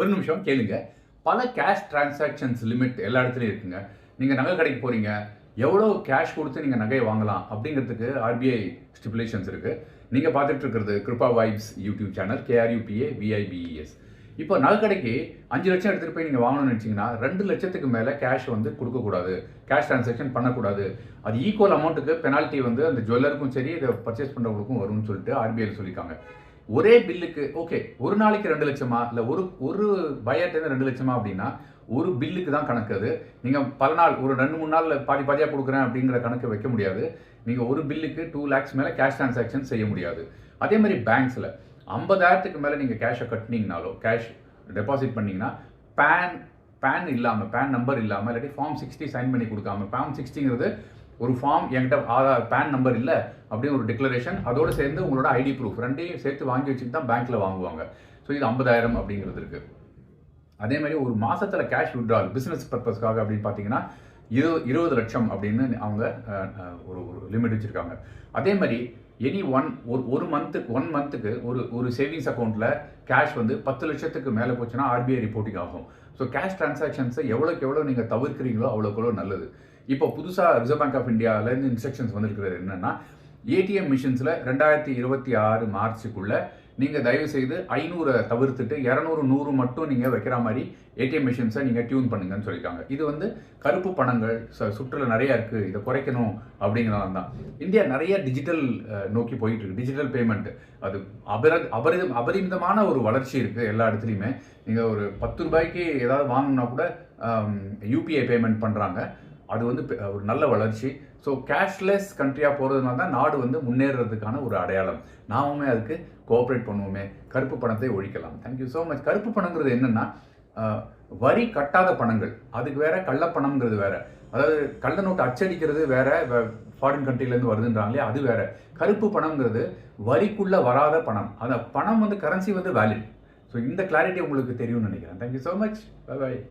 ஒரு நிமிஷம் கேளுங்க. பல கேஷ் டிரான்சாக்ஷன்ஸ் லிமிட் எல்லா இடத்துலையும் இருக்குங்க. நீங்கள் நகை கடைக்கு போகிறீங்க எவ்வளோ கேஷ் கொடுத்து நீங்கள் நகையை வாங்கலாம் அப்படிங்கிறதுக்கு ஆர்பிஐ ஸ்டிபுலேஷன்ஸ் இருக்குது நீங்கள் பார்த்துட்டு இருக்கிறது Kiruba vibes YouTube channel K R U B A V I B E S இப்போ நகை கடைக்கு அஞ்சு லட்சம் எடுத்துகிட்டு போய் நீங்கள் வாங்கணும்னு நினச்சிங்கன்னா ரெண்டு லட்சத்துக்கு மேலே கேஷ் வந்து கொடுக்கக்கூடாது கேஷ் டிரான்சாக்ஷன் பண்ணக்கூடாது. அது ஈக்குவல் அமௌண்ட்டுக்கு பெனால்ட்டி வந்து அந்த ஜுவல்லருக்கும் சரி இதை பர்ச்சேஸ் பண்ணுறவங்களுக்கும் வரும்னு சொல்லிட்டு ஆர்பிஐ சொல்லியிருக்காங்க. ஒரே பில்லுக்கு ஓகே ஒரு நாளைக்கு ரெண்டு லட்சமா? இல்லை ஒரு ஒரு பையர்ட்டேருந்து ரெண்டு லட்சமா அப்படின்னா ஒரு பில்லுக்கு தான் கணக்கு அது. நீங்கள் பல நாள் ஒரு ரெண்டு மூணு நாளில் பாதி பாதியாக கொடுக்குறேன் அப்படிங்கிற கணக்கு வைக்க முடியாது. நீங்கள் ஒரு பில்லுக்கு டூ லேக்ஸ் மேலே கேஷ் டிரான்சாக்ஷன் செய்ய முடியாது. அதே மாதிரி பேங்க்ஸில் ஐம்பதாயிரத்துக்கு மேலே நீங்கள் கேஷை கட்டினீங்கனாலோ கேஷ் டெபாசிட் பண்ணிங்கன்னா பேன் பேன் இல்லாமல் பேன் நம்பர் இல்லாமல் இல்லாட்டி ஃபார்ம் சிக்ஸ்டி சைன் பண்ணி கொடுக்காம ஃபார்ம் சிக்ஸ்டிங்கிறது ஒரு ஃபார்ம் என்கிட்ட ஆதார் பேன் நம்பர் இல்லை அப்படின்னு ஒரு டிக்ளரேஷன் அதோடு சேர்ந்து உங்களோட ஐடி ப்ரூஃப் ரெண்டையும் சேர்த்து வாங்கி வச்சுட்டு தான் பேங்க்கில் வாங்குவாங்க. ஸோ இது ஐம்பதாயிரம் அப்படிங்கிறது இருக்குது அதே மாதிரி ஒரு மாதத்தில் கேஷ் விட்ரால் பிஸ்னஸ் பர்பஸ்க்காக அப்படின்னு பார்த்தீங்கன்னா இரு இருபது லட்சம் அப்படின்னு அவங்க ஒரு ஒரு லிமிட் வச்சுருக்காங்க. அதே மாதிரி எனி ஒன் ஒரு ஒரு மந்த்துக்கு ஒன் மந்த்துக்கு ஒரு ஒரு சேவிங்ஸ் அக்கௌண்ட்டில் கேஷ் வந்து பத்து லட்சத்துக்கு மேலே போச்சுன்னா ஆர்பிஐ ரிப்போர்ட்டிங் ஆகும். ஸோ கேஷ் டிரான்சாக்ஷன்ஸை எவ்வளோக்கு எவ்வளோ நீங்கள் தவிர்க்கிறீங்களோ அவ்வளோக்கு எவ்வளோ நல்லது. இப்போ புதுசாக ரிசர்வ் பேங்க் ஆஃப் இந்தியாவிலேருந்து இன்ஸ்ட்ரக்ஷன்ஸ் வந்திருக்கிறது என்னென்னா ஏடிஎம் மிஷின்ஸில் ரெண்டாயிரத்தி இருபத்தி ஆறு மார்ச்சுக்குள்ளே நீங்கள் தயவு செய்து ஐநூறை தவிர்த்துட்டு இரநூறு நூறு மட்டும் நீங்கள் வைக்கிற மாதிரி ஏடிஎம் மிஷின்ஸை நீங்கள் டியூன் பண்ணுங்கன்னு சொல்லியிருக்காங்க. இது வந்து கருப்பு பணங்கள் ச- சுற்றுலா நிறையா இருக்குது இதை குறைக்கணும் அப்படிங்கிறனால தான். இந்தியா நிறைய டிஜிட்டல் நோக்கி போயிட்டு இருக்கு டிஜிட்டல் பேமெண்ட் அது அபர அபரிதம் அபரிமிதமான ஒரு வளர்ச்சி இருக்குது எல்லா இடத்துலையுமே. நீங்கள் ஒரு பத்து ரூபாய்க்கு ஏதாவது வாங்கணும்னா கூட யூபிஐ பேமெண்ட் பண்ணுறாங்க அது வந்து பெ- ஒரு நல்ல வளர்ச்சி. ஸோ கேஷ்லெஸ் கண்ட்ரியாக போகிறதுனால தான் நாடு வந்து முன்னேறதுக்கான ஒரு அடையாளம். நாமுமே அதுக்கு கோஆப்ரேட் பண்ணுவோமே. கருப்பு பணத்தை ஒழிக்கலாம். தேங்க்யூ ஸோ மச் கருப்பு பணங்கிறது என்னென்னா வரி கட்டாத பணங்கள். அதுக்கு வேற கள்ளப்பணம்ங்கிறது வேற. அதாவது கள்ள நோட்டு அச்சடிக்கிறது வேற ஃபாரின் கண்ட்ரிலேருந்து வருதுன்றாங்களே அது வேற. கருப்பு பணம்ங்கிறது வரிக்குள்ளே வராத பணம். அந்த பணம் வந்து கரன்சி வந்து வேலிட் ஸோ இந்த கிளாரிட்டி உங்களுக்கு தெரியும்னு நினைக்கிறேன். Thank you so much bye bye